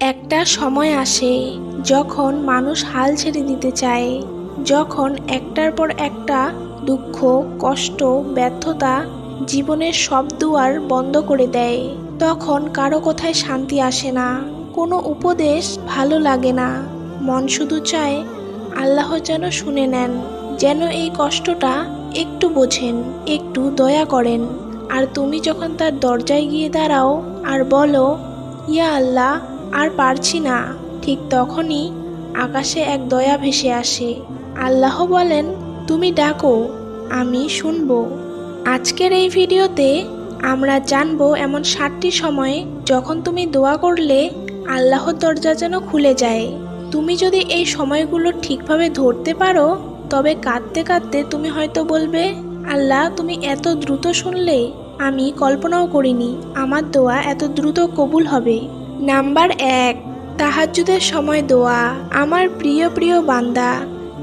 একটা সময় আসে যখন মানুষ হাল ছেড়ে দিতে চায়, যখন একটার পর একটা দুঃখ, কষ্ট, ব্যর্থতা জীবনের সব দুয়ার বন্ধ করে দেয়। তখন কারও কথায় শান্তি আসে না, কোনো উপদেশ ভালো লাগে না। মন শুধু চায় আল্লাহ যেন শুনে নেন, যেন এই কষ্টটা একটু বোঝেন, একটু দয়া করেন। আর তুমি যখন তার দরজায় গিয়ে দাঁড়াও আর বলো, ইয়া আল্লাহ আর পারছি না। ঠিক তখনই আকাশে এক দয়া ভেসে আসে। আল্লাহ বলেন, তুমি ডাকো, আমি শুনব। আজকের এই ভিডিওতে আমরা জানব এমন সাতটি সময়ে যখন তুমি দোয়া করলে আল্লাহর দরজা যেন খুলে যায়। তুমি যদি এই সময়গুলো ঠিকভাবে ধরতে পারো, তবে কাঁদতে কাঁদতে তুমি হয়তো বলবে, আল্লাহ, তুমি এত দ্রুত শুনলে, আমি কল্পনাও করিনি, আমার দোয়া এত দ্রুত কবুল হবে। নাম্বার এক, তাহাজ্জুদের সময় দোয়া। আমার প্রিয় প্রিয় বান্দা,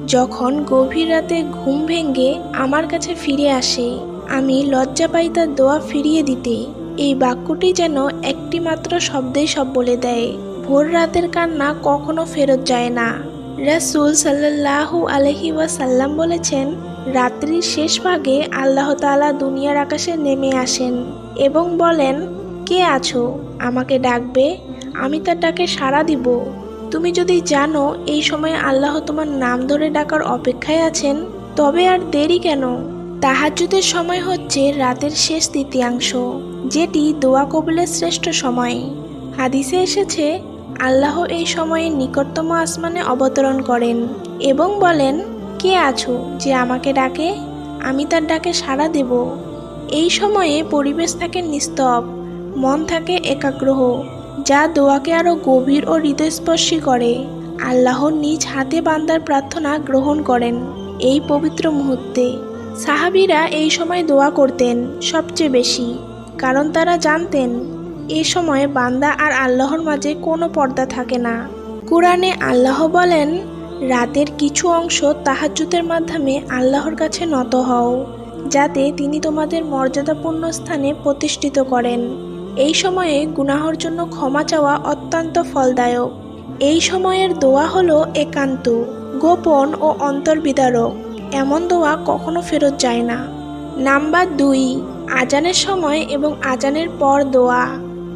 যখন গভীর রাতে ঘুম ভেঙে আমার কাছে ফিরে আসে, আমি লজ্জা পাই তার দোয়া ফিরিয়ে দিতে। এই বাক্যটি যেন একটি মাত্র শব্দেই সব বলে দেয়। ভোর রাতের কান্না কখনো ফেরত যায় না। রাসুল সাল্লাহু আলহি ওয়াসাল্লাম বলেছেন, রাত্রির শেষ ভাগে আল্লাহ তাআলা দুনিয়ার আকাশে নেমে আসেন এবং বলেন কে আছো? আমাকে ডাকবে। আমি তার ডাকে সাড়া দিব। তুমি যদি জানো, এই সময় আল্লাহ তোমার নাম ধরে ডাকার অপেক্ষায় আছেন, তবে আর দেরি কেন? তাহাজ্জুদের সময় হচ্ছে রাতের শেষ তৃতীয়াংশ, যেটি দোয়া কবুলের শ্রেষ্ঠ সময়। হাদিসে এসেছে, আল্লাহ এই সময়ে নিকটতম আসমানে অবতরণ করেন এবং বলেন, কে আছো যে আমাকে ডাকে? আমি তার ডাকে সাড়া দেব। এই সময়ে পরিবেশ থাকে নিস্তব। মন থাকে একাগ্রহ যা দোয়াকে আরও গভীর ও হৃদয়স্পর্শী করে। আল্লাহ নিজ হাতে বান্দার প্রার্থনা গ্রহণ করেন এই পবিত্র মুহূর্তে। সাহাবিরা এই সময় দোয়া করতেন সবচেয়ে বেশি, কারণ তারা জানতেন, এ সময় বান্দা আর আল্লাহর মাঝে কোনো পর্দা থাকে না। কোরআনে আল্লাহ বলেন, রাতের কিছু অংশ তাহাজ্জুদের মাধ্যমে আল্লাহর কাছে নত হও, যাতে তিনি তোমাদের মর্যাদাপূর্ণ স্থানে প্রতিষ্ঠিত করেন। এই সময়ে গুনাহর জন্য ক্ষমা চাওয়া অত্যন্ত ফলদায়ক। এই সময়ের দোয়া হলো একান্ত, গোপন ও অন্তর্বিদারক। এমন দোয়া কখনো ফেরত যায় না। নাম্বার দুই, আজানের সময় এবং আজানের পর দোয়া।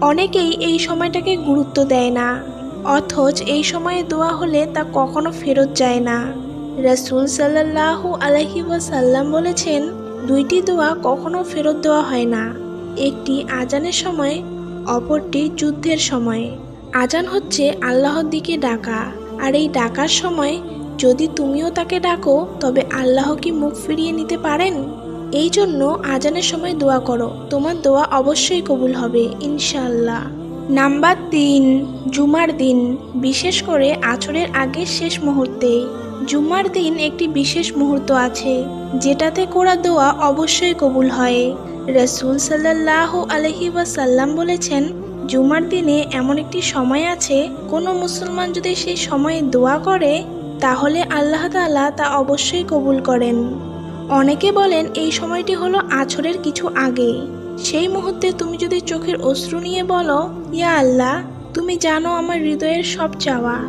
অনেকেই এই সময়টাকে গুরুত্ব দেয় না, অথচ এই সময়ে দোয়া হলে তা কখনো ফেরত যায় না। রসুল সাল্লাহু আলহি ওয়াসাল্লাম বলেছেন, দুইটি দোয়া কখনো ফেরত দেওয়া হয় না। একটি আজানের সময়, অপরটি যুদ্ধের সময়। আজান হচ্ছে আল্লাহর দিকে ডাকা, আর এই ডাকার সময় যদি তুমিও তাকে ডাকো, তবে আল্লাহ কি মুখ ফিরিয়ে নিতে পারেন? এই জন্য আজানের সময় দোয়া করো। তোমার দোয়া অবশ্যই কবুল হবে ইনশাল্লাহ নাম্বার তিন, জুমার দিন। বিশেষ করে আছরের আগের শেষ মুহূর্তে। জুমার দিন একটি বিশেষ মুহূর্ত আছে, যেটাতে করা দোয়া অবশ্যই কবুল হয়। রসুল সাল্লাহ আলহি ওয়াসাল্লাম বলেছেন, জুমার দিনে এমন একটি সময় আছে, কোনো মুসলমান যদি সেই সময়ে দোয়া করে, তাহলে আল্লাহ তাআলা তা অবশ্যই কবুল করেন। অনেকে বলেন এই সময়টি হলো আছরের কিছু আগে। সেই মুহূর্তে তুমি যদি চোখের অশ্রু নিয়ে বলো, ইয়া আল্লাহ, তুমি জানো আমার হৃদয়ের সব চাওয়া।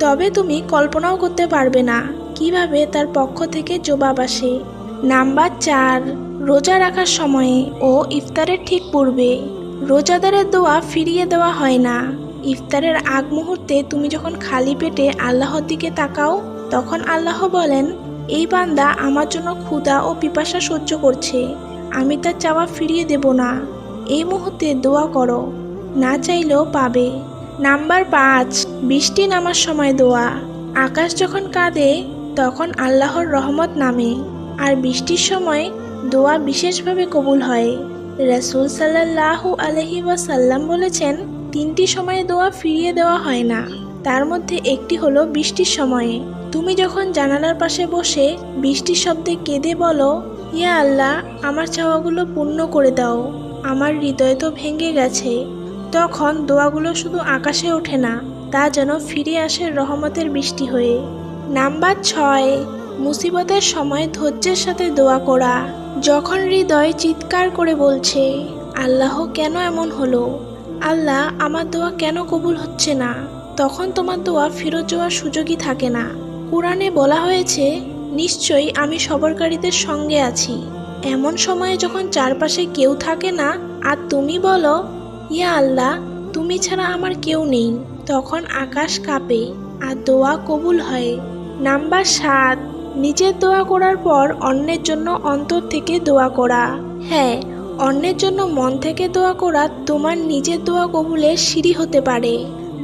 তবে তুমি কল্পনাও করতে পারবে না কীভাবে তার পক্ষ থেকে জবাব আসে। নাম্বার চার রোজা রাখার সময়ে ও ইফতারের ঠিক পূর্বে রোজাদারের দোয়া ফিরিয়ে দেওয়া হয় না। ইফতারের আগ মুহূর্তে তুমি যখন খালি পেটে আল্লাহর দিকে তাকাও, তখন আল্লাহ বলেন, এই বান্দা আমার জন্য ক্ষুধা ও পিপাসা সহ্য করছে। আমি তার চাওয়া ফিরিয়ে দেব না। এই মুহূর্তে দোয়া করো। না চাইলেও পাবে। নাম্বার পাঁচ, বৃষ্টি নামার সময় দোয়া। আকাশ যখন কাঁদে, তখন আল্লাহর রহমত নামে। আর বৃষ্টির সময় দোয়া বিশেষভাবে কবুল হয়। রসুল সাল্লাহু আলহি ওয়াসাল্লাম বলেছেন, তিনটি সময়ে দোয়া ফিরিয়ে দেওয়া হয় না। তার মধ্যে একটি হলো বৃষ্টির সময়ে। তুমি যখন জানালার পাশে বসে বৃষ্টির শব্দে কেঁদে বলো, ইয়া আল্লাহ, আমার চাওয়াগুলো পূর্ণ করে দাও, আমার হৃদয় তো ভেঙে গেছে। তখন দোয়াগুলো শুধু আকাশে ওঠে না, তা যেন ফিরে আসে রহমতের বৃষ্টি হয়ে। নাম্বার ছয়, মুসিবতের সময় ধৈর্যের সাথে দোয়া করা। যখন হৃদয় চিৎকার করে বলছে, আল্লাহ কেন এমন হলো? আল্লাহ, আমার দোয়া কেন কবুল হচ্ছে না? তখন তোমার দোয়া ফেরত যাওয়ার সুযোগই থাকে না। কোরআনে বলা হয়েছে, নিশ্চয়ই আমি সবরকারীদের সঙ্গে আছি। এমন সময়ে যখন চারপাশে কেউ থাকে না, আর তুমি বলো, ইয়া আল্লাহ, তুমি ছাড়া আমার কেউ নেই তখন আকাশ কাঁপে, আর দোয়া কবুল হয়। নাম্বার সাত নিজের দোয়া করার পর অন্যের জন্য অন্তর থেকে দোয়া করা। হ্যাঁ অন্যের জন্য মন থেকে দোয়া করা তোমার নিজের দোয়া কবুলের সিঁড়ি হতে পারে।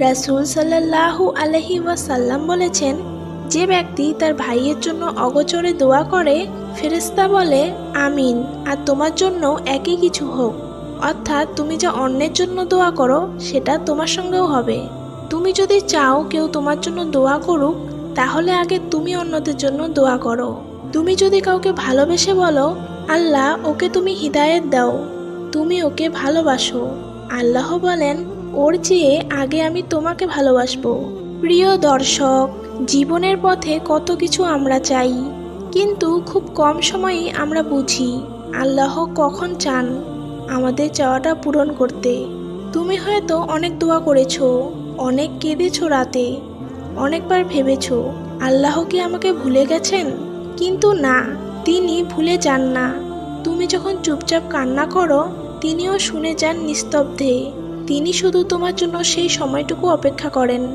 রাসুল সাল্লাহু আলহি ওয়াসাল্লাম বলেছেন, যে ব্যক্তি তার ভাইয়ের জন্য অগচরে দোয়া করে ফেরেস্তা বলে, আমিন আর তোমার জন্য একই কিছু হোক। অর্থাৎ তুমি যা অন্যের জন্য দোয়া করো, সেটা তোমার সঙ্গেও হবে। তুমি যদি চাও কেউ তোমার জন্য দোয়া করুক তাহলে আগে তুমি অন্যদের জন্য দোয়া করো। তুমি যদি কাউকে ভালোবেসে বলো, আল্লাহ ওকে তুমি হিদায়ত দাও, তুমি ওকে ভালোবাসো। আল্লাহ বলেন, ওর চেয়ে আগে আমি তোমাকে ভালোবাসবো। প্রিয় দর্শক, জীবনের পথে কত কিছু আমরা চাই, কিন্তু খুব কম সময়েই আমরা বুঝি আল্লাহ কখন চান আমাদের চাওয়াটা পূরণ করতে। তুমি হয়তো অনেক দোয়া করেছ, অনেক কেঁদেছো রাতে অনেকবার ভেবেছ আল্লাহ কি আমাকে ভুলে গেছেন? কিন্তু না, তিনি ভুলে যান না। তুমি যখন চুপচাপ কান্না করো, তিনিও শুনে যান নিস্তব্ধে। তিনি শুধু তোমার জন্য সেই সময়টুকু অপেক্ষা করেন।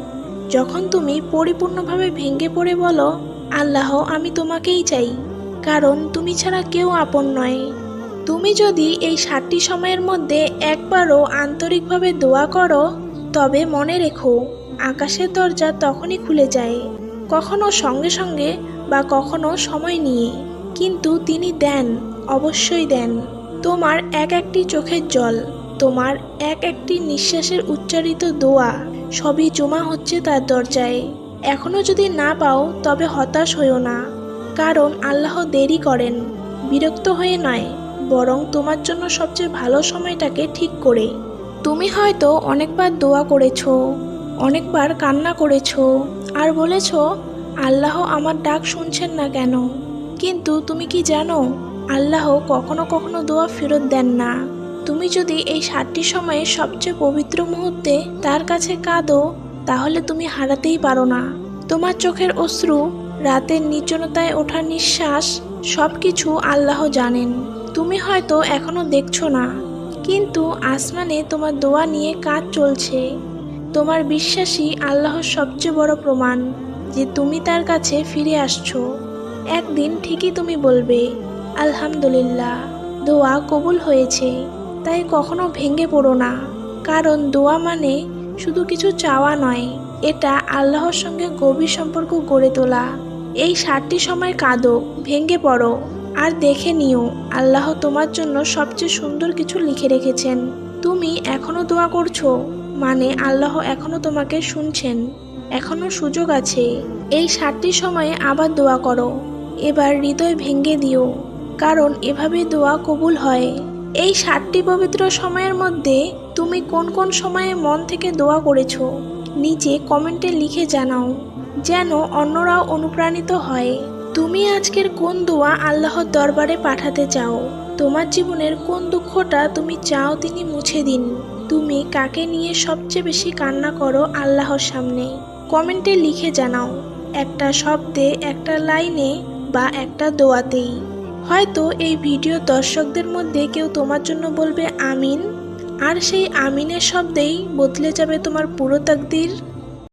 যখন তুমি পরিপূর্ণভাবে ভেঙে পড়ে বলো, আল্লাহ, আমি তোমাকেই চাই। কারণ তুমি ছাড়া কেউ আপন নয়। তুমি যদি এই ষাটটি সময়ের মধ্যে একবারও আন্তরিকভাবে দোয়া করো, তবে মনে রেখো আকাশের দরজা তখনই খুলে যায়। কখনো সঙ্গে সঙ্গে বা কখনো সময় নিয়ে। কিন্তু তিনি দেন, অবশ্যই দেন। তোমার এক একটি চোখের জল, তোমার এক একটি নিঃশ্বাসের উচ্চারিত দোয়া, সবই জমা হচ্ছে তার দরজায়। এখনও যদি না পাও, তবে হতাশ হইও না। কারণ আল্লাহ দেরি করেন, বিরক্ত হয়ে নয়, বরং তোমার জন্য সবচেয়ে ভালো সময়টাকে ঠিক করে। তুমি হয়তো অনেকবার দোয়া করেছ। অনেকবার কান্না করেছ আর বলেছ, আল্লাহ আমার ডাক শুনছেন না কেন? কিন্তু তুমি কি জানো, আল্লাহ কখনো কখনো দোয়া ফেরত দেন না। তুমি যদি এই সাতটি সময়ে সবচেয়ে পবিত্র মুহূর্তে তার কাছে কাঁদো, তাহলে তুমি হারাতেই পারো না। তোমার চোখের অশ্রু, রাতের নির্জনতায় ওঠা নিঃশ্বাস সব কিছু আল্লাহ জানেন। তুমি হয়তো এখনও দেখছ না, কিন্তু আসমানে তোমার দোয়া নিয়ে কাজ চলছে। তোমার বিশ্বাসই আল্লাহর সবচেয়ে বড় প্রমাণ যে তুমি তার কাছে ফিরে আসছো। একদিন ঠিকই তুমি বলবে, আলহামদুলিল্লাহ, দোয়া কবুল হয়েছে, তাই কখনো ভেঙে পড়ো না। কারণ দোয়া মানে শুধু কিছু চাওয়া নয়, এটা আল্লাহর সঙ্গে গভীর সম্পর্ক গড়ে তোলা। এই ষাটটি সময় কাঁদো, ভেঙে পড়ো, আর দেখে নিও, আল্লাহ তোমার জন্য সবচেয়ে সুন্দর কিছু লিখে রেখেছেন। তুমি এখনও দোয়া করছ? মানে আল্লাহ এখনও তোমাকে শুনছেন। এখনও সুযোগ আছে। এই সাতটি সময়ে আবার দোয়া করো। এবার হৃদয় ভেঙে দিও। কারণ এভাবে দোয়া কবুল হয়। এই ষাটটি পবিত্র সময়ের মধ্যে তুমি কোন কোন সময়ে মন থেকে দোয়া করেছ? নিচে কমেন্টে লিখে জানাও। যেন অন্যরাও অনুপ্রাণিত হয়। তুমি আজকের কোন দোয়া আল্লাহর দরবারে পাঠাতে চাও? তোমার জীবনের কোন দুঃখটা তুমি চাও তিনি মুছে দিন। তুমি কাকে নিয়ে সবচেয়ে বেশি কান্না করো আল্লাহর সামনে? কমেন্টে লিখে জানাও, একটা শব্দে, একটা লাইনে বা একটা দোয়াতেই। হয়তো এই ভিডিও দর্শকদের মধ্যে কেউ তোমার জন্য বলবে, আমিন? আর সেই আমিনের শব্দেই বদলে যাবে তোমার পুরো তাকদির।